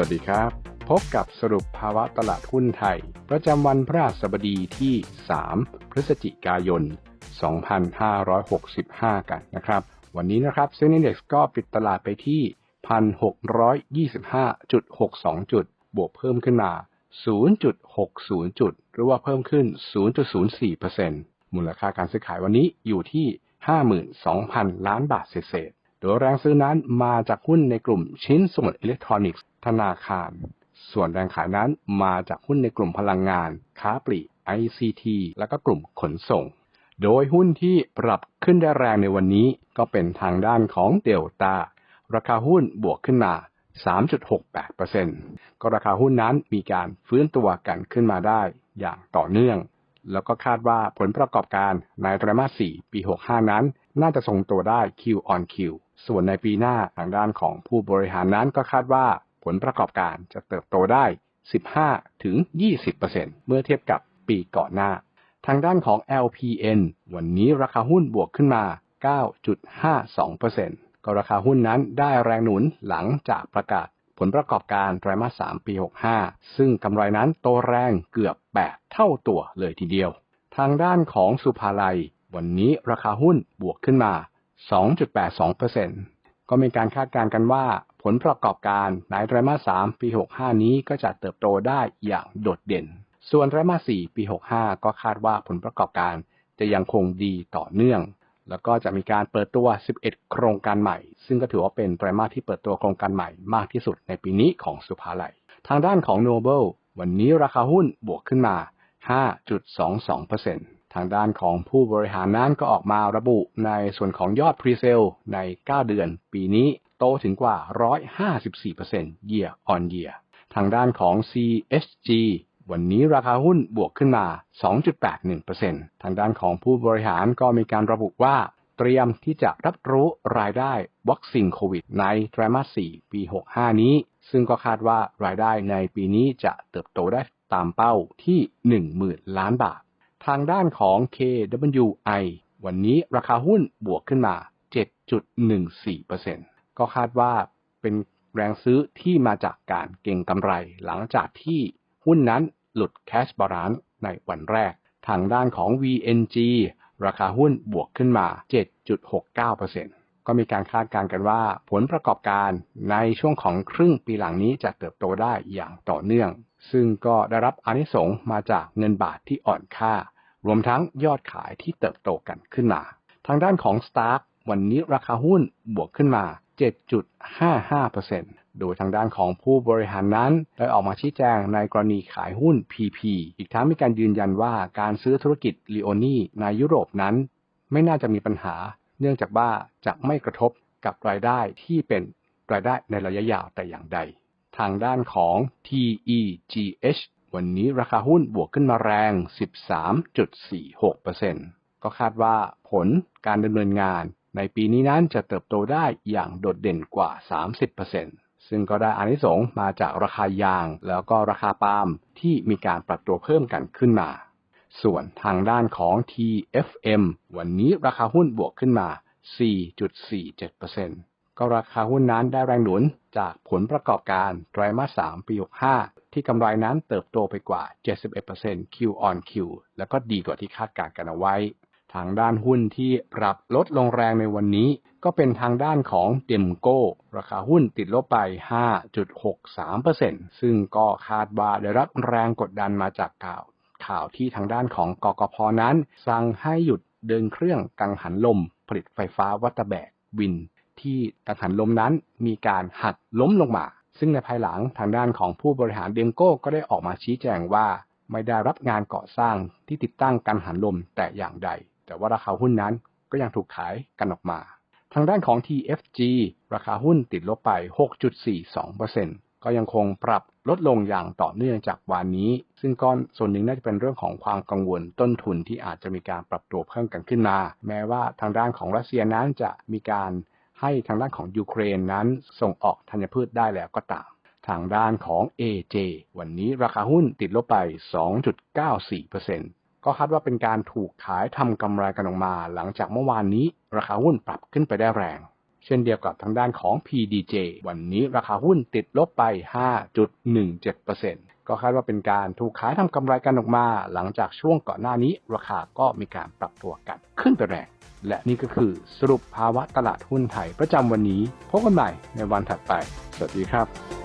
วัสดีครับ พบกับสรุปภาวะตลาดหุ้นไทย ประจำวันพฤหัสบดีที่ 3 พฤศจิกายน 2565 กันนะครับ วันนี้นะครับเซ็นดี x ก็ปิดตลาดไปที่ 1,625.62 จุด บวกเพิ่มขึ้นมา 0.60 จุด หรือว่าเพิ่มขึ้น 0.04%มูลค่าการซื้อขายวันนี้อยู่ที่ 52,000 ล้านบาทเศษโดยแรงซื้อนั้นมาจากหุ้นในกลุ่มชิ้นส่วนอิเล็กทรอนิกส์ ธนาคาร ส่วนแรงขายนั้นมาจากหุ้นในกลุ่มพลังงาน ค้าปลีก ICT และก็กลุ่มขนส่ง โดยหุ้นที่ปรับขึ้นได้แรงในวันนี้ก็เป็นทางด้านของเดลตาราคาหุ้นบวกขึ้นมา 3.68%ก็ราคาหุ้นนั้นมีการฟื้นตัวกันขึ้นมาได้อย่างต่อเนื่อง แล้วก็คาดว่าผลประกอบการในไตรมาส 4 ปี 65 นั้น น่าจะทรงตัวได้ Q on Q ส่วนในปีหน้าทางด้านของผู้บริหารนั้นก็คาดว่า ผลประกอบการจะเติบโตได้ 15 ถึง 20%เมื่อเทียบกับปีก่อนหน้า ทางด้านของ LPN วันนี้ราคาหุ้นบวกขึ้นมา 9.52%ก็ราคาหุ้นนั้นได้แรงหนุนหลังจากประกาศผลประกอบการไตรมาส 3 ปี 65 ซึ่งกำไรนั้นโตแรงเกือบ 8 เท่าตัวเลยทีเดียว ทางด้านของสุภาลัย วันนี้ราคาหุ้นบวกขึ้นมา 2.82%ก็มีการคาดการณ์กันว่า ผลประกอบการในไตรมาส 3 ปี 65 นี้ก็จะเติบโตได้อย่างโดดเด่น ส่วนไตรมาส 4 ปี 65 ก็คาดว่าผลประกอบการจะยังคงดีต่อเนื่อง แล้วก็จะมีการเปิดตัว 11 โครงการใหม่ ซึ่งก็ถือว่าเป็นไตรมาสที่เปิดตัวโครงการใหม่มากที่สุดในปีนี้ของสุภาลัย ทางด้านของ Noble วันนี้ราคาหุ้นบวกขึ้นมา 5.22%ทางด้านของผู้บริหารนั้นก็ออกมาระบุในส่วนของยอดพรีเซลใน 9 เดือน ปีนี้ โตถึงกว่า 154% year on year ทางด้านของ CSG วันนี้ราคาหุ้นบวกขึ้นมา 2.81%ทางด้านของผู้บริหารก็มีการระบุว่า เตรียมที่จะรับรู้รายได้วัคซีนโควิดในไตรมาส 4 ปี 65 นี้ ซึ่งก็คาดว่ารายได้ในปีนี้จะเติบโตได้ตามเป้าที่ 10,000 ล้านบาท ทางด้านของ KWI วันนี้ราคาหุ้นบวกขึ้นมา 7.14% ก็คาดว่าเป็นแรงซื้อที่มาจากการเก็งกำไร หลังจากที่หุ้นนั้นหลุดแคชบาลานซ์ในวันแรก ทางด้านของ VNG ราคาหุ้นบวกขึ้นมา 7.69%ก็มีการคาดการณ์กันว่า ผลประกอบการในช่วงของครึ่งปีหลังนี้จะเติบโตได้อย่างต่อเนื่อง ซึ่งก็ได้รับอนิสงมาจากเงินบาทที่อ่อนค่า รวมทั้งยอดขายที่เติบโตกันขึ้นมา ทางด้านของ Stark วันนี้ราคาหุ้นบวกขึ้นมา 7.55%โดยทางด้านของผู้บริหารนั้น ได้ออกมาชี้แจงในกรณีขายหุ้น PP อีกทั้งมีการยืนยันว่าการซื้อธุรกิจลีโอนี่ในยุโรปนั้น ไม่น่าจะมีปัญหา เนื่องจากว่าจะไม่กระทบกับรายได้ที่เป็นรายได้ในระยะยาวแต่อย่างใด ทางด้านของ TEGH วันนี้ราคาหุ้นบวกขึ้นมาแรง 13.46%ก็คาดว่าผลการดำเนินงาน ในปีนี้นั้นจะเติบโตได้อย่างโดดเด่นกว่า 30%ซึ่งก็ได้อานิสงส์มาจากราคายาง แล้วก็ราคาปาล์มที่มีการปรับตัวเพิ่มกันขึ้นมา ส่วนทางด้านของ TFM วันนี้ราคาหุ้นบวกขึ้นมา 4.47%ก็ราคาหุ้นนั้นได้แรงหนุนจากผลประกอบการไตรมาส 3 ปี 65 ที่กำไรนั้นเติบโตไปกว่า 71% Q on Q แล้วก็ดีกว่าที่คาดการณ์กันเอาไว้ ทางด้านหุ้นที่ปรับลดลงแรงในวันนี้ ก็เป็นทางด้านของเดมโก้ ราคาหุ้นติดลบไป 5.63%ซึ่งก็คาดว่าได้รับแรงกดดันมาจากข่าวข่าวที่ทางด้านของกกพนั้น สั่งให้หยุดเดินเครื่องกังหันลม ผลิตไฟฟ้าวัตแบกวิน ที่กังหันลมนั้นมีการหักล้มลงมา ซึ่งในภายหลังทางด้านของผู้บริหารเดมโก้ก็ได้ออกมาชี้แจงว่า ไม่ได้รับงานก่อสร้างที่ติดตั้งกังหันลมแต่อย่างใด แต่ว่าราคาหุ้นนั้นก็ยังถูกขายกันออกมา ทางด้านของ TFG ราคาหุ้นติดลบไป 6.42%ก็ยังคงปรับลดลงอย่างต่อเนื่องจากวันนี้ ซึ่งก้อนส่วนหนึ่งน่าจะเป็นเรื่องของความกังวลต้นทุนที่อาจจะมีการปรับตัวเพิ่มกันขึ้นมา แม้ว่าทางด้านของรัสเซียนั้นจะมีการให้ทางด้านของยูเครนนั้นส่งออกธัญพืชได้แล้วก็ตาม ทางด้านของ AJ วันนี้ราคาหุ้นติดลบไป 2.94% ก็คาดว่าเป็นการถูกขายทำกำไรกันออกมา หลังจากเมื่อวานนี้ราคาหุ้นปรับขึ้นไปได้แรง เช่นเดียวกับทางด้านของ PDJ วันนี้ราคาหุ้นติดลบไป 5.17%ก็คาดว่าเป็นการถูกขายทำกำไรกันออกมา หลังจากช่วงก่อนหน้านี้ ราคาก็มีการปรับตัวกันขึ้นไปแรงและนี่ก็คือสรุปภาวะตลาดหุ้นไทยประจำวันนี้พบกันใหม่ในวันถัดไป สวัสดีครับ